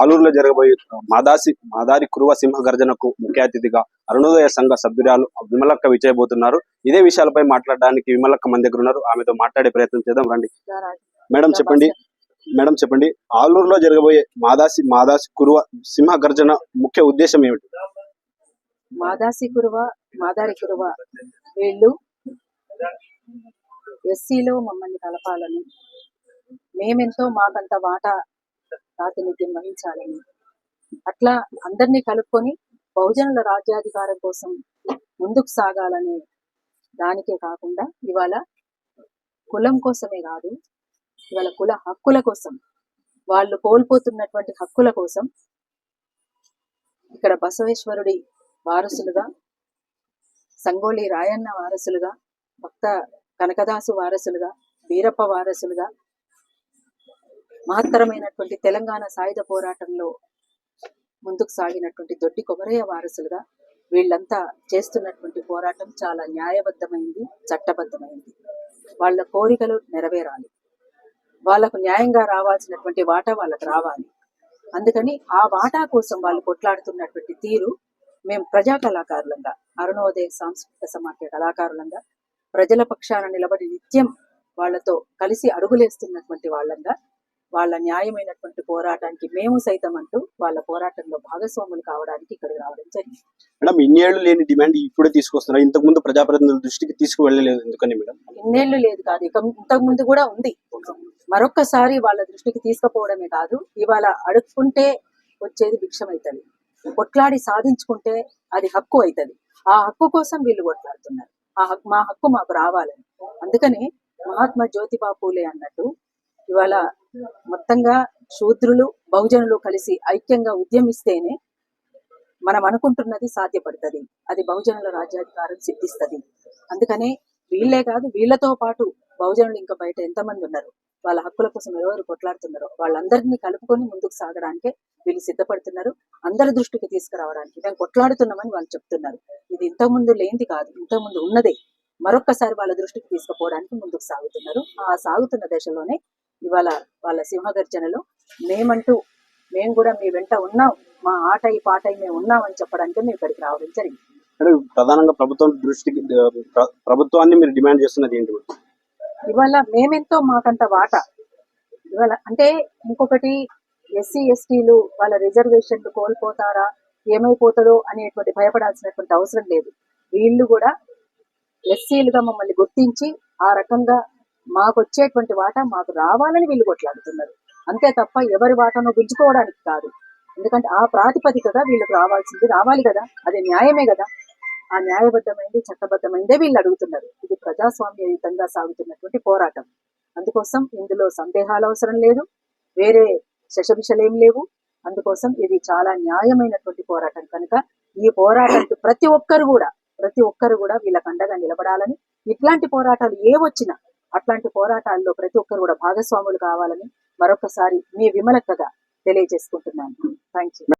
ఆలూరులో జరగబోయే మాదాసి మాదారి కురువ సింహ గర్జనకు ముఖ్య అతిథిగా అరుణోదయ సంఘ సభ్యురాలు విమలక్క విజయబోతున్నారు. ఇదే విషయాలపై మాట్లాడడానికి విమలక్క మన దగ్గర ఉన్నారు. ఆమెతో మాట్లాడే ప్రయత్నం చేద్దాం. రండి. మేడం చెప్పండి. మేడం చెప్పండి. ఆలూరులో జరగబోయే మాదాసి మాదాసి కురువ సింహ గర్జన ముఖ్య ఉద్దేశం ఏమిటి? మాదాసి కురువ మాదారి కురువ వీళ్ళు ఎస్సీలో మమ్మల్ని కలపాలని మేమెంతో మాకంత వాటా ప్రాతినిధ్యం వహించాలని. అట్లా అందరినీ కలుపుకొని బహుజనుల రాజ్యాధికారం కోసం ముందుకు సాగాలనే దానికే కాకుండా ఇవాళ కులం కోసమే కాదు ఇవాళ కుల హక్కుల కోసం వాళ్ళు కోల్పోతున్నటువంటి హక్కుల కోసం ఇక్కడ బసవేశ్వరుడి వారసులుగా సంగోళి రాయన్న వారసులుగా భక్త కనకదాసు వారసులుగా వీరప్ప వారసులుగా మహత్తరమైనటువంటి తెలంగాణ సాయుధ పోరాటంలో ముందుకు సాగినటువంటి దొడ్డి కొమరయ్య వారసులుగా వీళ్ళంతా చేస్తున్నటువంటి పోరాటం చాలా న్యాయబద్ధమైంది చట్టబద్ధమైంది. వాళ్ళ కోరికలు నెరవేరాలి. వాళ్ళకు న్యాయంగా రావాల్సినటువంటి వాటా వాళ్ళకు రావాలి. అందుకని ఆ వాటా కోసం వాళ్ళు కొట్లాడుతున్నటువంటి తీరు మేము ప్రజా కళాకారులంగా అరుణోదయ సాంస్కృతిక సమాఖ్య కళాకారులంగా ప్రజల పక్షాన నిలబడి నిత్యం వాళ్ళతో కలిసి అడుగులేస్తున్నటువంటి వాళ్ళంగా వాళ్ళ న్యాయమైనటువంటి పోరాటానికి మేము సైతం అంటూ వాళ్ళ పోరాటంలో భాగస్వాములు కావడానికి ఇక్కడికి రావడం జరిగింది. మేడం ఇన్నేళ్ళు లేని డిమాండ్ ఇప్పుడే తీసుకొస్తున్నారు. ఇంతకు ముందు ప్రజాప్రతినిధుల దృష్టికి తీసుకువెళ్ళలేదు ఎందుకని మేడం? ఇన్నేళ్ళు లేదు కాదు ఇక ఇంతకు ముందు కూడా ఉంది. మరొక్కసారి వాళ్ళ దృష్టికి తీసుకుపోవడమే కాదు ఇవాళ అడుక్కుంటే వచ్చేది భిక్షమైతుంది. కొట్లాడి సాధించుకుంటే అది హక్కు అవుతుంది ఆ హక్కు కోసం వీళ్ళు కొట్లాడుతున్నారు. ఆ హక్కు మా హక్కు మాకు రావాలని. అందుకని మహాత్మా జ్యోతిబా పూలే అన్నట్టు ఇవాళ మొత్తంగా శూద్రులు బహుజనులు కలిసి ఐక్యంగా ఉద్యమిస్తేనే మనం అనుకుంటున్నది సాధ్యపడుతుంది. అది బహుజనుల రాజ్యాధికారం సిద్ధిస్తుంది. అందుకనే వీళ్ళే కాదు వీళ్ళతో పాటు బహుజనులు ఇంకా బయట ఎంతమంది ఉన్నారు? వాళ్ళ హక్కుల కోసం ఎవరు కొట్లాడుతున్నారో వాళ్ళందరినీ కలుపుకొని ముందుకు సాగడానికే వీళ్ళు సిద్ధపడుతున్నారు. అందరి దృష్టికి తీసుకురావడానికి మేము కొట్లాడుతున్నామని వాళ్ళు చెప్తున్నారు. ఇది ఇంతకుముందు లేనిది కాదు ఇంతకుముందు ఉన్నదే. మరొక్కసారి వాళ్ళ దృష్టికి తీసుకుపోవడానికి ముందుకు సాగుతున్నారు. ఆ సాగుతున్న దశలోనే ఇవాళ వాళ్ళ సింహగర్జనలో మేమంటూ మేము కూడా మీ వెంట ఉన్నాం. మా ఆట ఈ పాట మేము ఉన్నాం అని చెప్పడానికి మేము ఇక్కడికి రావడం జరిగింది. ప్రధానంగా ప్రభుత్వం దృష్టికి ప్ర- ప్రభుత్వాన్ని మీరు డిమాండ్ చేస్తున్నది ఏంటి? ఇవాళ మేమెంతో మాకంత వాటా. ఇవాళ అంటే ఇంకొకటి ఎస్సీ ఎస్టీలు వాళ్ళ రిజర్వేషన్లు కోల్పోతారా ఏమైపోతుందో అనేటువంటి భయపడాల్సినటువంటి అవసరం లేదు. వీళ్ళు కూడా ఎస్సీలుగా మమ్మల్ని గుర్తించి ఆ రకంగా మాకు వచ్చేటువంటి వాటా మాకు రావాలని వీళ్ళు కొట్లాడుతున్నారు. అంతే తప్ప ఎవరి వాటాను గుంజుకోవడానికి కాదు. ఎందుకంటే ఆ ప్రాతిపదికగా వీళ్ళకి రావాల్సింది రావాలి కదా. అది న్యాయమే కదా. ఆ న్యాయబద్ధమైంది చట్టబద్ధమైందే వీళ్ళు అడుగుతున్నారు. ఇది ప్రజాస్వామ్యయుతంగా సాగుతున్నటువంటి పోరాటం. అందుకోసం ఇందులో సందేహాలు అవసరం లేదు. వేరే శశభిషలేం లేవు. అందుకోసం ఇది చాలా న్యాయమైనటువంటి పోరాటం కనుక ఈ పోరాటానికి ప్రతి ఒక్కరు కూడా ప్రతి ఒక్కరు కూడా వీళ్ళకండగా నిలబడాలని ఇట్లాంటి పోరాటాలు ఏ వచ్చినా అట్లాంటి పోరాటాల్లో ప్రతి ఒక్కరు కూడా భాగస్వాములు కావాలని మరొకసారి మీ విమలక్కగా తెలియజేసుకుంటున్నాను. Thank you